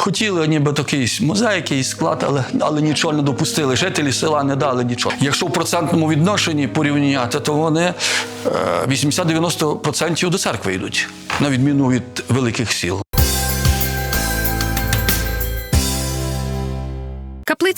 Хотіли ніби такий музей, якийсь склад, але, але нічого не допустили. Жителі села не дали нічого. Якщо в процентному відношенні порівняти, то вони е, 80-90% до церкви йдуть, на відміну від великих сіл.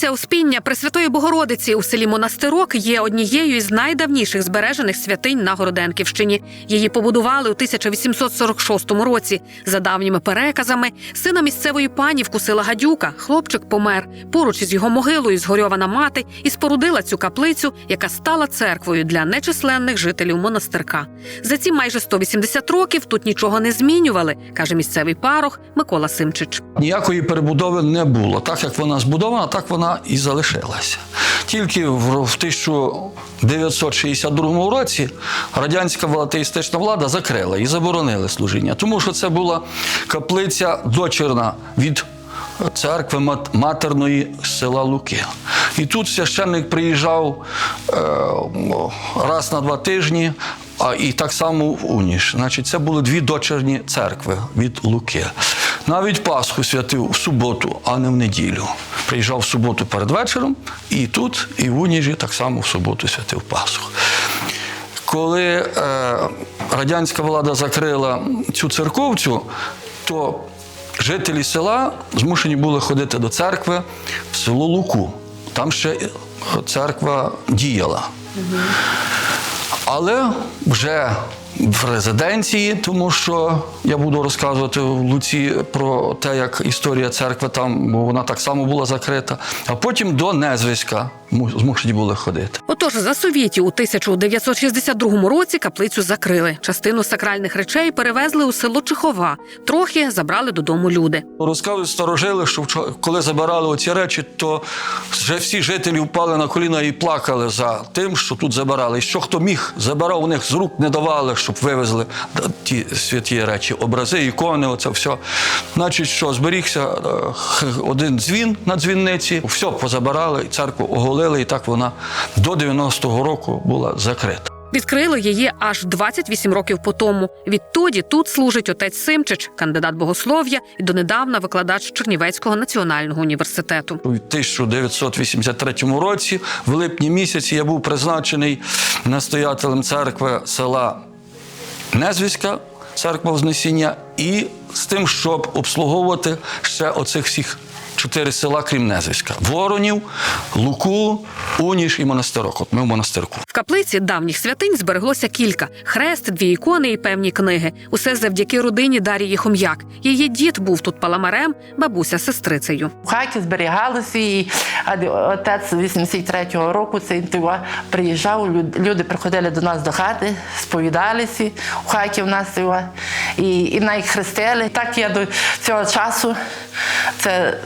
Каплиця Успіння Пресвятої Богородиці у селі Монастирок є однією із найдавніших збережених святинь на Городенківщині. Її побудували у 1846 році. За давніми переказами, сина місцевої панівку села Гадюка, хлопчик помер. Поруч із його могилою згорьована мати і спорудила цю каплицю, яка стала церквою для нечисленних жителів монастирка. За ці майже 180 років тут нічого не змінювали, каже місцевий парох Микола Симчич. Ніякої перебудови не було. Так як вона збудована, так вона і залишилася. Тільки в в 1962 році радянська атеїстична влада закрила і заборонили служіння, тому що це була каплиця дочерна від церкви матерної села Луки. І тут священник приїжджав е, раз на два тижні, а і так само в Уніш. Значить, це були дві дочерні церкви від Луки. Навіть Пасху святив в суботу, а не в неділю. Приїжджав в суботу перед вечором, і тут, і в Уніжі так само в суботу святив Пасху. Коли е, радянська влада закрила цю церковцю, то жителі села змушені були ходити до церкви в село Луку. Там ще е, церква діяла. Але вже в резиденції, тому що я буду розказувати в Луці про те, як історія церкви там, бо вона так само була закрита. А потім до Незвиська му- змушені були ходити. Отож, за совєтів у 1962 році каплицю закрили. Частину сакральних речей перевезли у село Чехова. Трохи забрали додому люди. Розказують старожили, що коли забирали оці речі, то вже всі жителі впали на коліна і плакали за тим, що тут забирали. І що хто міг, забирав у них з рук не давали, щоб вивезли ті святі речі, образи, ікони, оце все. Значить, що зберігся е, один дзвін на дзвінниці, все позабирали, церкву оголили, і так вона до 90-го року була закрита. Відкрили її аж 28 років по тому. Відтоді тут служить отець Симчич, кандидат богослов'я і донедавна викладач Чернівецького національного університету. У 1983 році, в липні місяці, я був призначений настоятелем церкви села Незвіська, церква Вознесіння, і з тим, щоб обслуговувати ще оцих всіх чотири села, крім Незвіська: Воронів, Луку, Уніш і Монастирок. От ми в монастирку. В каплиці давніх святинь збереглося кілька: хрест, дві ікони і певні книги. Усе завдяки родині Дарії Хом'як. Її дід був тут паламарем, бабуся сестрицею. В хаті зберігалися, і а отець 83-го року цей тива приїжджав, люди приходили до нас до хати, сповідалися в хаті в нас тива, і, і навіть хрестили. Так я до цього часу це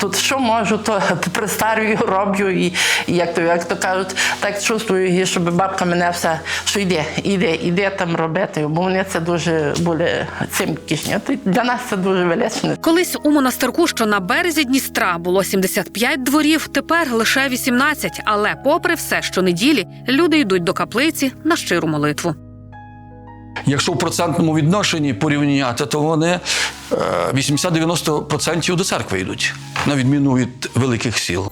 тут що можу, то пристарюю, роблю, і, і як, то, як то кажуть, так чувствую, щоб бабка мене все, що йде, іде, іде там робити, бо вони це дуже були цим кишні. Для нас це дуже велично. Колись у монастирку, що на березі Дністра, було 75 дворів, тепер лише 18. Але, попри все, щонеділі люди йдуть до каплиці на щиру молитву. Якщо в процентному відношенні порівняти, то вони е, 80-90% до церкви йдуть, на відміну від великих сіл.